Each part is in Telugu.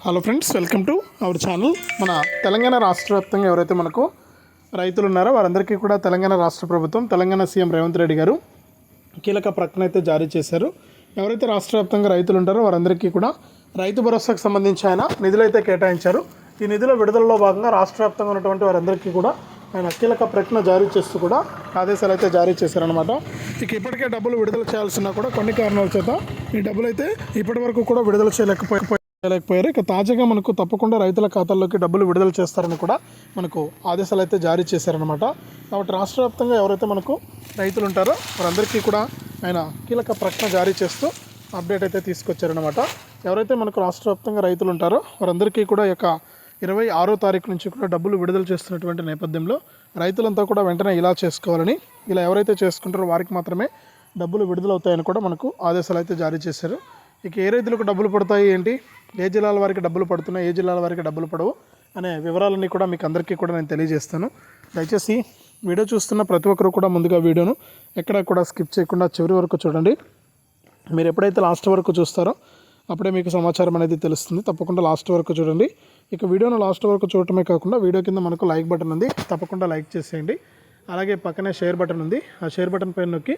Hello friends welcome to our channel మన తెలంగాణ రాష్ట్ర వ్యాప్తంగా ఎవరైతే మనకు రైతులు ఉన్నారో వారందరికీ కూడా తెలంగాణ రాష్ట్ర ప్రభుత్వం తెలంగాణ సీఎం రేవంత్ రెడ్డి గారు కీలక ప్రకటన అయితే జారీ చేశారు. ఎవరైతే రాష్ట్ర వ్యాప్తంగా రైతులు ఉంటారో వారందరికీ కూడా రైతు భరోసాకు సంబంధించి ఆయన నిధులైతే కేటాయించారు. ఈ నిధుల విడుదలలో భాగంగా రాష్ట్ర వ్యాప్తంగా ఉన్నటువంటి వారందరికీ కూడా ఆయన కీలక ప్రకటన జారీ చేస్తూ కూడా ఆదేశాలు అయితే జారీ చేశారనమాట ఇక ఇప్పటికే డబ్బులు విడుదల చేయాల్సిన కూడా కొన్ని కారణాల చేత ఈ డబ్బులు అయితే ఇప్పటి వరకు కూడా విడుదల చేయలేకపోయి చేయలేకపోయారు. ఇక తాజాగా మనకు తప్పకుండా రైతుల ఖాతాల్లోకి డబ్బులు విడుదల చేస్తారని కూడా మనకు ఆదేశాలు అయితే జారీ చేశారనమాట కాబట్టి రాష్ట్ర వ్యాప్తంగా ఎవరైతే మనకు రైతులు ఉంటారో వారందరికీ కూడా ఆయన కీలక ప్రకటన జారీ చేస్తూ అప్డేట్ అయితే తీసుకొచ్చారనమాట ఎవరైతే మనకు రాష్ట్ర వ్యాప్తంగా రైతులు ఉంటారో వారందరికీ కూడా యొక్క ఇరవై ఆరో తారీఖు నుంచి కూడా డబ్బులు విడుదల చేస్తున్నటువంటి నేపథ్యంలో రైతులంతా కూడా వెంటనే ఇలా చేసుకోవాలని ఇలా ఎవరైతే చేసుకుంటారో వారికి మాత్రమే డబ్బులు విడుదలవుతాయని కూడా మనకు ఆదేశాలు అయితే జారీ చేశారు. ఇక ఏ రైతులకు డబ్బులు పడతాయి ఏంటి? ఏ జిల్లాల వారికి డబ్బులు పడుతున్నాయి? ఏ జిల్లాల వారికి డబ్బులు పడవు? అనే వివరాలన్నీ కూడా మీకు అందరికీ కూడా నేను తెలియజేస్తాను. దయచేసి వీడియో చూస్తున్న ప్రతి ఒక్కరు కూడా ముందుగా వీడియోను ఎక్కడ కూడా స్కిప్ చేయకుండా చివరి వరకు చూడండి. మీరు ఎప్పుడైతే లాస్ట్ వరకు చూస్తారో అప్పుడే మీకు సమాచారం అనేది తెలుస్తుంది. తప్పకుండా లాస్ట్ వరకు చూడండి. ఇక వీడియోను లాస్ట్ వరకు చూడటమే కాకుండా వీడియో కింద మనకు లైక్ బటన్ ఉంది. తప్పకుండా లైక్ చేసేయండి. అలాగే పక్కనే షేర్ బటన్ ఉంది. ఆ షేర్ బటన్ పైన నొక్కి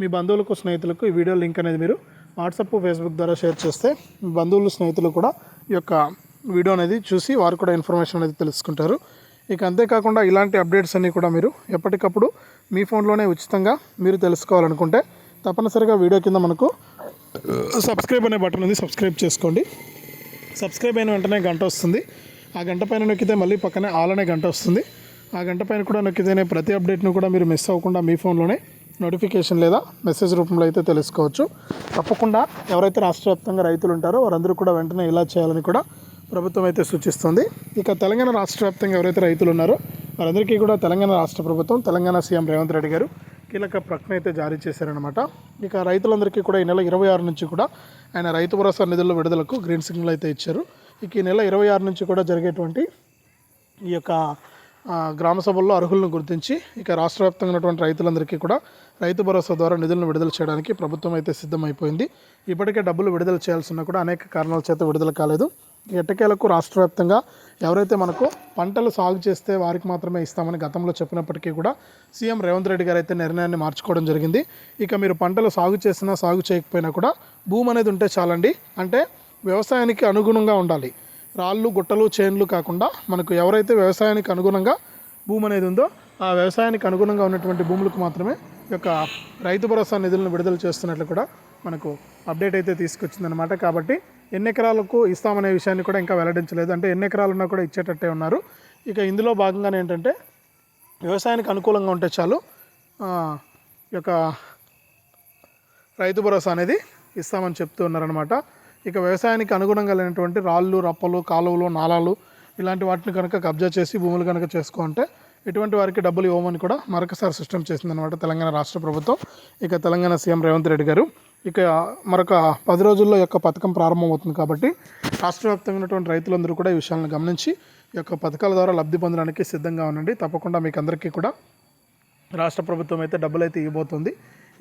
మీ బంధువులకు స్నేహితులకు ఈ వీడియో లింక్ అనేది మీరు వాట్సాప్ ఫేస్బుక్ ద్వారా షేర్ చేస్తే బంధువులు స్నేహితులు కూడా ఈ యొక్క వీడియో అనేది చూసి వారు కూడా ఇన్ఫర్మేషన్ అనేది తెలుసుకుంటారు. ఇక అంతేకాకుండా ఇలాంటి అప్డేట్స్ అన్నీ కూడా మీరు ఎప్పటికప్పుడు మీ ఫోన్లోనే ఉచితంగా మీరు తెలుసుకోవాలనుకుంటే తప్పనిసరిగా వీడియో కింద మనకు సబ్స్క్రైబ్ అనే బటన్ ఉంది సబ్స్క్రైబ్ చేసుకోండి. సబ్స్క్రైబ్ అయిన వెంటనే గంట వస్తుంది. ఆ గంట పైన నొక్కితే మళ్ళీ పక్కనే ఆల్ అనే గంట వస్తుంది. ఆ గంట పైన కూడా నొక్కితేనే ప్రతి అప్డేట్ను కూడా మీరు మిస్ అవ్వకుండా మీ ఫోన్లోనే నోటిఫికేషన్ లేదా మెసేజ్ రూపంలో అయితే తెలుసుకోవచ్చు. తప్పకుండా ఎవరైతే రాష్ట్ర వ్యాప్తంగా రైతులు ఉంటారో వారందరూ కూడా వెంటనే ఇలా చేయాలని కూడా ప్రభుత్వం అయితే సూచిస్తుంది. ఇక తెలంగాణ రాష్ట్ర వ్యాప్తంగా ఎవరైతే రైతులు ఉన్నారో వారందరికీ కూడా తెలంగాణ రాష్ట్ర ప్రభుత్వం తెలంగాణ సీఎం రేవంత్ రెడ్డి గారు కీలక ప్రకటన అయితే జారీ చేశారనమాట ఇక రైతులందరికీ కూడా ఈ నెల ఇరవై ఆరు నుంచి కూడా ఆయన రైతు భరోసా నిధుల విడుదలకు గ్రీన్ సిగ్నల్ అయితే ఇచ్చారు. ఇక ఈ నెల ఇరవై ఆరు నుంచి కూడా జరిగేటువంటి ఈ యొక్క గ్రామ సభల్లో అర్హులను గుర్తించి ఇక రాష్ట్ర వ్యాప్తంగా ఉన్నటువంటి రైతులందరికీ కూడా రైతు భరోసా ద్వారా నిధులను విడుదల చేయడానికి ప్రభుత్వం అయితే సిద్ధమైపోయింది. ఇప్పటికే డబ్బులు విడుదల చేయాల్సిన కూడా అనేక కారణాల చేత విడుదల కాలేదు. ఎట్టకేలకు రాష్ట్ర వ్యాప్తంగా ఎవరైతే మనకు పంటలు సాగు చేస్తే వారికి మాత్రమే ఇస్తామని గతంలో చెప్పినప్పటికీ కూడా సీఎం రేవంత్ రెడ్డి గారు అయితే నిర్ణయాన్ని మార్చుకోవడం జరిగింది. ఇక మీరు పంటలు సాగు చేసినా సాగు చేయకపోయినా కూడా భూమి అనేది ఉంటే చాలండి. అంటే వ్యవసాయానికి అనుగుణంగా ఉండాలి. రాళ్ళు గుట్టలు చేన్లు కాకుండా మనకు ఎవరైతే వ్యవసాయానికి అనుగుణంగా భూమి అనేది ఉందో ఆ వ్యవసాయానికి అనుగుణంగా ఉన్నటువంటి భూములకు మాత్రమే ఈ యొక్క రైతు భరోసా నిధులను విడుదల చేస్తున్నట్లు కూడా మనకు అప్డేట్ అయితే తీసుకొచ్చిందనమాట కాబట్టి ఎన్ని ఎకరాలకు ఇస్తామనే విషయాన్ని కూడా ఇంకా వెల్లడించలేదు. అంటే ఎన్ని ఎకరాలు ఉన్నా కూడా ఇచ్చేటట్టే ఉన్నారు. ఇక ఇందులో భాగంగానే ఏంటంటే వ్యవసాయానికి అనుకూలంగా ఉంటే చాలు ఈ యొక్క రైతు భరోసా అనేది ఇస్తామని చెప్తూ ఉన్నారనమాట ఇక వ్యవసాయానికి అనుగుణంగా లేనటువంటి రాళ్ళు రప్పలు కాలువలు నాలాలు ఇలాంటి వాటిని కనుక కబ్జా చేసి భూములు కనుక చేసుకుంటే ఎటువంటి వారికి డబ్బులు ఇవ్వమని కూడా మరొకసారి సిస్టమ్ చేసిందనమాట తెలంగాణ రాష్ట్ర ప్రభుత్వం. ఇక తెలంగాణ సీఎం రేవంత్ రెడ్డి గారు ఇక మరొక పది రోజుల్లో యొక్క పథకం ప్రారంభమవుతుంది కాబట్టి రాష్ట్ర వ్యాప్తంగా ఉన్నటువంటి రైతులందరూ కూడా ఈ విషయాలను గమనించి ఈ యొక్క పథకాల ద్వారా లబ్ధి పొందడానికి సిద్ధంగా ఉండండి. తప్పకుండా మీకు అందరికీ కూడా రాష్ట్ర ప్రభుత్వం అయితే డబ్బులు అయితే ఇవ్వబోతుంది.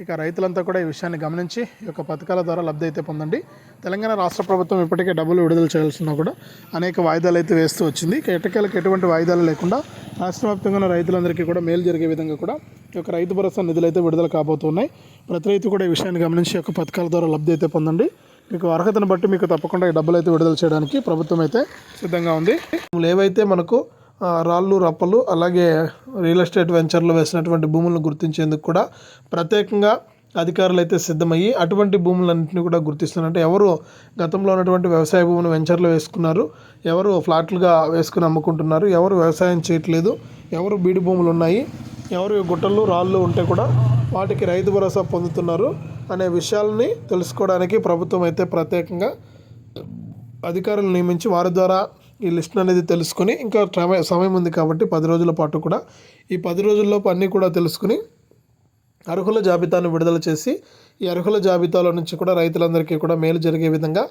ఇక రైతులంతా కూడా ఈ విషయాన్ని గమనించి ఈ యొక్క పథకాల ద్వారా లబ్ధి అయితే పొందండి. తెలంగాణ రాష్ట్ర ప్రభుత్వం ఇప్పటికే డబ్బులు విడుదల చేయాల్సిన కూడా అనేక వాయిదాలు అయితే వేస్తూ వచ్చింది. ఇక ఎటువంటి వాయిదాలు లేకుండా రాష్ట్ర వ్యాప్తంగా ఉన్న రైతులందరికీ కూడా మేలు జరిగే విధంగా కూడా ఈ యొక్క రైతు భరోసా నిధులు అయితే విడుదల కాబోతున్నాయి. ప్రతి రైతు కూడా ఈ విషయాన్ని గమనించి ఈ యొక్క పథకాల ద్వారా లబ్ధి అయితే పొందండి. మీకు అర్హతను బట్టి మీకు తప్పకుండా ఈ డబ్బులు అయితే విడుదల చేయడానికి ప్రభుత్వం అయితే సిద్ధంగా ఉంది. ఏవైతే మనకు రాళ్ళు రప్పలు అలాగే రియల్ ఎస్టేట్ వెంచర్లో వేసినటువంటి భూములను గుర్తించేందుకు కూడా ప్రత్యేకంగా అధికారులు అయితే సిద్ధమయ్యి అటువంటి భూములన్నింటినీ కూడా గుర్తిస్తున్నారు. అంటే ఎవరు గతంలో ఉన్నటువంటి వ్యవసాయ భూములు వెంచర్లు వేసుకున్నారు ఎవరు ఫ్లాట్లుగా వేసుకుని అమ్ముకుంటున్నారు ఎవరు వ్యవసాయం చేయట్లేదు ఎవరు బీడు భూములు ఉన్నాయి ఎవరు గుట్టలు రాళ్ళు ఉంటే కూడా వాటికి రైతు భరోసా పొందుతున్నారు అనే విషయాలని తెలుసుకోవడానికి ప్రభుత్వం అయితే ప్రత్యేకంగా అధికారులు నియమించి వారి ద్వారా ఈ లిస్ట్ అనేది తెలుసుకొని ఇంకా ట్రమ- సమయం ఉంది కాబట్టి పది రోజుల పాటు కూడా. ఈ పది రోజుల్లోపు అన్నీ కూడా తెలుసుకుని అర్హుల జాబితాను విడుదల చేసి ఈ అర్హుల జాబితాలో నుంచి కూడా రైతులందరికీ కూడా మేలు జరిగే విధంగా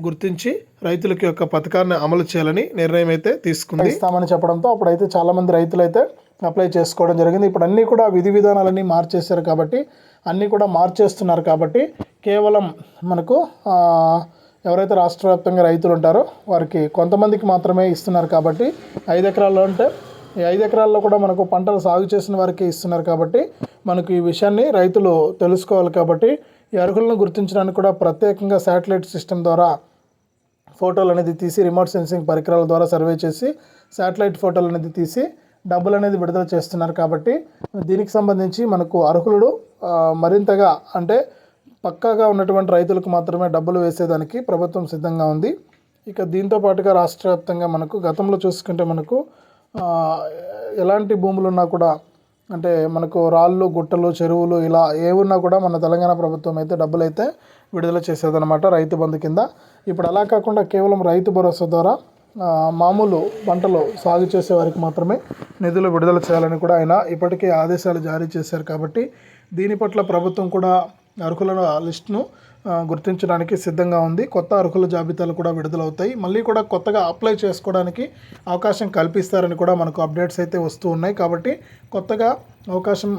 గుర్తించి రైతులకి యొక్క పథకాన్ని అమలు చేయాలని నిర్ణయం అయితే తీసుకుంది. ఇస్తామని చెప్పడంతో అప్పుడైతే చాలామంది రైతులైతే అప్లై చేసుకోవడం జరిగింది. ఇప్పుడు అన్నీ కూడా విధి విధానాలన్నీ మార్చేశారు కాబట్టి అన్నీ కూడా మార్చేస్తున్నారు కాబట్టి కేవలం మనకు ఎవరైతే రాష్ట్ర వ్యాప్తంగా రైతులు ఉంటారో వారికి కొంతమందికి మాత్రమే ఇస్తున్నారు కాబట్టి ఐదు ఎకరాల్లో అంటే ఈ ఐదు ఎకరాల్లో కూడా మనకు పంటలు సాగు చేసిన వారికి ఇస్తున్నారు కాబట్టి మనకు ఈ విషయాన్ని రైతులు తెలుసుకోవాలి కాబట్టి ఈ అర్హులను గుర్తించడానికి కూడా ప్రత్యేకంగా శాటిలైట్ సిస్టమ్ ద్వారా ఫోటోలు అనేది తీసి రిమోట్ సెన్సింగ్ పరికరాల ద్వారా సర్వే చేసి శాటిలైట్ ఫోటోలు అనేది తీసి డబ్బులు అనేది విడుదల చేస్తున్నారు కాబట్టి దీనికి సంబంధించి మనకు అర్హులు మరింతగా అంటే పక్కాగా ఉన్నటువంటి రైతులకు మాత్రమే డబ్బులు వేసేదానికి ప్రభుత్వం సిద్ధంగా ఉంది. ఇక దీంతో పాటుగా రాష్ట్ర వ్యాప్తంగా మనకు గతంలో చూసుకుంటే మనకు ఎలాంటి భూములు ఉన్నా కూడా అంటే మనకు రాళ్ళు గుట్టలు చెరువులు ఇలా ఏవున్నా కూడా మన తెలంగాణ ప్రభుత్వం అయితే డబ్బులు అయితే విడుదల చేసేదన్నమాట రైతు బంధు కింద. ఇప్పుడు అలా కాకుండా కేవలం రైతు భరోసా ద్వారా మామూలు పంటలు సాగు చేసే వారికి మాత్రమే నిధులు విడుదల చేయాలని కూడా ఆయన ఇప్పటికే ఆదేశాలు జారీ చేశారు కాబట్టి దీని పట్ల ప్రభుత్వం కూడా అర్హుల లిస్టును గుర్తించడానికి సిద్ధంగా ఉంది. కొత్త అర్హుల జాబితాలు కూడా విడుదలవుతాయి. మళ్ళీ కూడా కొత్తగా అప్లై చేసుకోవడానికి అవకాశం కల్పిస్తారని కూడా మనకు అప్డేట్స్ అయితే వస్తూ ఉన్నాయి. కాబట్టి కొత్తగా అవకాశం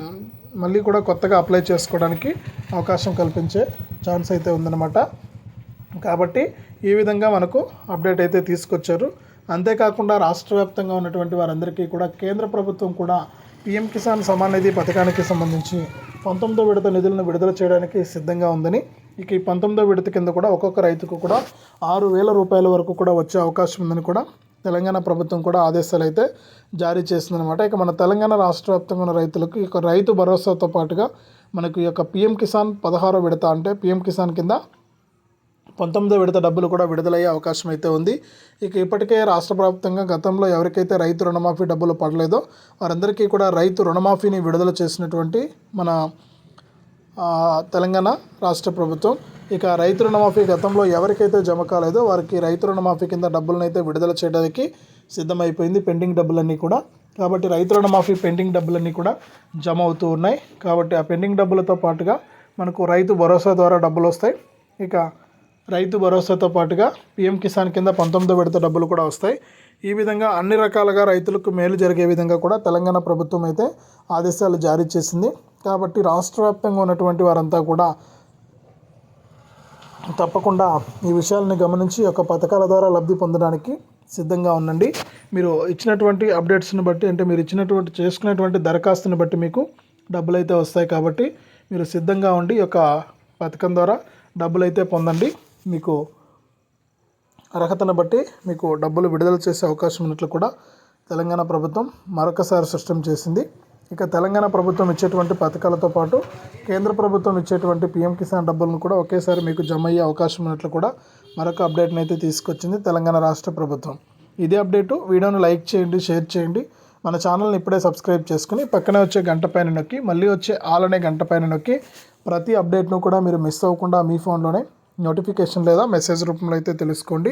మళ్ళీ కూడా కొత్తగా అప్లై చేసుకోవడానికి అవకాశం కల్పించే ఛాన్స్ అయితే ఉందన్నమాట. కాబట్టి ఈ విధంగా మనకు అప్డేట్ అయితే తీసుకొచ్చారు. అంతేకాకుండా రాష్ట్ర వ్యాప్తంగా ఉన్నటువంటి వారందరికీ కూడా కేంద్ర ప్రభుత్వం కూడా పిఎం కిసాన్ సమాన్ నిధి పథకానికి సంబంధించి పంతొమ్మిదో విడత నిధులను విడుదల చేయడానికి సిద్ధంగా ఉందని ఇక ఈ పంతొమ్మిదో విడత కింద కూడా ఒక్కొక్క రైతుకు కూడా ఆరు వేల రూపాయల వరకు కూడా వచ్చే అవకాశం ఉందని కూడా తెలంగాణ ప్రభుత్వం కూడా ఆదేశాలు అయితే జారీ చేసిందనమాట ఇక మన తెలంగాణ రాష్ట్ర వ్యాప్తంగా ఉన్న రైతులకు ఈ యొక్క రైతు భరోసాతో పాటుగా మనకు ఈ యొక్క పిఎం కిసాన్ పదహారో విడత అంటే పిఎం కిసాన్ కింద పంతొమ్మిదో విడత డబ్బులు కూడా విడుదలయ్యే అవకాశం అయితే ఉంది. ఇక ఇప్పటికే రాష్ట్ర వ్యాప్తంగా గతంలో ఎవరికైతే రైతు రుణమాఫీ డబ్బులు పడలేదో వారందరికీ కూడా రైతు రుణమాఫీని విడుదల చేసినటువంటి మన తెలంగాణ రాష్ట్ర ప్రభుత్వం. ఇక రైతు రుణమాఫీ గతంలో ఎవరికైతే జమ కాలేదో వారికి రైతు రుణమాఫీ కింద డబ్బులను అయితే విడుదల చేయడానికి సిద్ధమైపోయింది పెండింగ్ డబ్బులన్నీ కూడా. కాబట్టి రైతు రుణమాఫీ పెండింగ్ డబ్బులన్నీ కూడా జమ అవుతూ ఉన్నాయి. కాబట్టి ఆ పెండింగ్ డబ్బులతో పాటుగా మనకు రైతు భరోసా ద్వారా డబ్బులు వస్తాయి. ఇక రైతు భరోసాతో పాటుగా పిఎం కిసాన్ కింద పంతొమ్మిదో విడత డబ్బులు కూడా వస్తాయి. ఈ విధంగా అన్ని రకాలుగా రైతులకు మేలు జరిగే విధంగా కూడా తెలంగాణ ప్రభుత్వం అయితే ఆదేశాలు జారీ చేసింది. కాబట్టి రాష్ట్ర వ్యాప్తంగా ఉన్నటువంటి వారంతా కూడా తప్పకుండా ఈ విషయాలను గమనించి ఒక పథకాల ద్వారా లబ్ధి పొందడానికి సిద్ధంగా ఉండండి. మీరు ఇచ్చినటువంటి అప్డేట్స్ని బట్టి అంటే మీరు ఇచ్చినటువంటి చేసుకునేటువంటి దరఖాస్తుని బట్టి మీకు డబ్బులు అయితే వస్తాయి కాబట్టి మీరు సిద్ధంగా ఉండి ఒక యొక్క పథకం ద్వారా డబ్బులు అయితే పొందండి. మీకు అర్హతను బట్టి మీకు డబ్బులు విడుదల చేసే అవకాశం ఉన్నట్లు కూడా తెలంగాణ ప్రభుత్వం మరొకసారి స్పష్టం చేసింది. ఇక తెలంగాణ ప్రభుత్వం ఇచ్చేటువంటి పథకాలతో పాటు కేంద్ర ప్రభుత్వం ఇచ్చేటువంటి పీఎం కిసాన్ డబ్బులను కూడా ఒకేసారి మీకు జమ అయ్యే అవకాశం ఉన్నట్లు కూడా మరొక అప్డేట్ని అయితే తీసుకొచ్చింది తెలంగాణ రాష్ట్ర ప్రభుత్వం. ఇదే అప్డేటు వీడియోను లైక్ చేయండి షేర్ చేయండి. మన ఛానల్ని ఇప్పుడే సబ్స్క్రైబ్ చేసుకుని పక్కనే వచ్చే గంట పైన నొక్కి మళ్ళీ వచ్చే ఆల్ అనే గంట పైన నొక్కి ప్రతి అప్డేట్ను కూడా మీరు మిస్ అవ్వకుండా మీ ఫోన్లోనే నోటిఫికేషన్ లేదా మెసేజ్ రూపంలో అయితే తెలుసుకోండి.